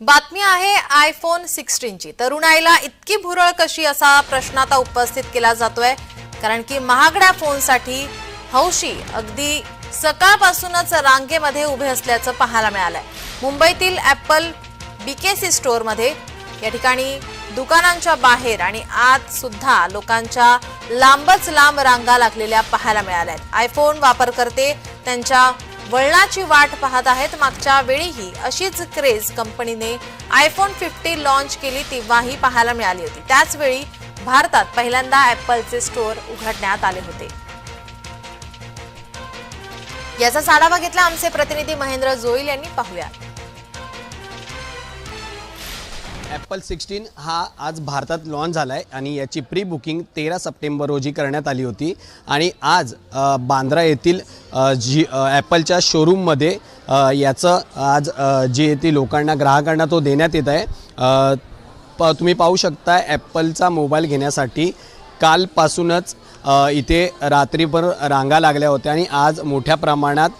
बातमी आहे आयफोन सिक्स्टीनची तरुणाईला इतकी भुरळ कशी असा प्रश्न आता उपस्थित केला जातोय. कारण की महागड्या फोनसाठी हौशी अगदी सकाळपासूनच रांगेमध्ये उभे असल्याचं पाहायला मिळालंय. मुंबईतील ऍपल बीकेसी स्टोअरमध्ये या ठिकाणी दुकानांच्या बाहेर आणि आत सुद्धा लोकांच्या लांबच लांब रांगा लागलेल्या पाहायला मिळाल्या आहेत आयफोन वापरकर्ते त्यांच्या वळणाची वाट पाहत आहेत. मागच्या वेळीही अशीच क्रेज कंपनीने आयफोन फिफ्टी लॉन्च केली तेव्हाही पाहायला मिळाली होती. त्याचवेळी भारतात पहिल्यांदा ऍपलचे स्टोअर उघडण्यात आले होते. याचा आढावा घेतला आमचे प्रतिनिधी महेंद्र जोईल यांनी. पाहूया. ॲपल सिक्स्टीन हा आज भारतात लॉन्च झाला आहे आणि याची प्री बुकिंग तेरा सप्टेंबर रोजी करण्यात आली होती. आणि आज बांद्रा येथील जी ॲपलच्या शोरूममध्ये याचं आज जे येथील लोकांना ग्राहकांना तो देण्यात येत आहे. प तुम्ही पाहू शकता ॲपलचा मोबाईल घेण्यासाठी कालपासूनच इथे रात्रीभर रांगा लागल्या होत्या आणि आज मोठ्या प्रमाणात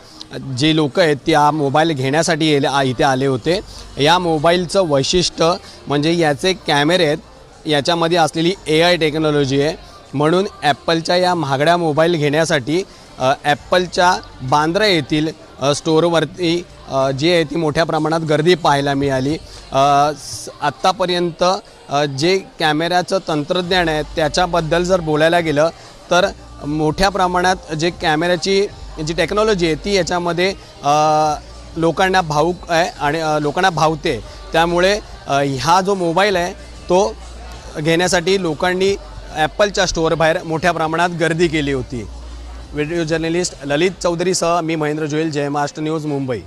जे लोक आहेत ते हा मोबाईल घेण्यासाठी येले इथे आले होते. या मोबाईलचं वैशिष्ट्य म्हणजे याचे कॅमेरे आहेत याच्यामध्ये असलेली ए आय टेक्नॉलॉजी आहे. म्हणून ॲपलच्या या महागड्या मोबाईल घेण्यासाठी ॲप्पलच्या ॲपलच्या बांद्रा येथील स्टोअरवरती जी आहे ती मोठ्या प्रमाणात गर्दी पाहायला मिळाली. आत्तापर्यंत जे कॅमेऱ्याचं तंत्रज्ञान आहे त्याच्याबद्दल जर बोलायला गेलं तर मोठ्या प्रमाणात जे कॅमेऱ्याची जी टेक्नॉलॉजी आहे ती याच्यामध्ये लोकांना भावूक आहे आणि लोकांना भावते. त्यामुळे हा ह्या जो मोबाईल आहे तो घेण्यासाठी लोकांनी ॲपलच्या स्टोअरबाहेर मोठ्या प्रमाणात गर्दी केली होती. व्हिडिओ जर्नलिस्ट ललित चौधरीसह मी महेंद्र जोईल जय महाराष्ट्र न्यूज मुंबई.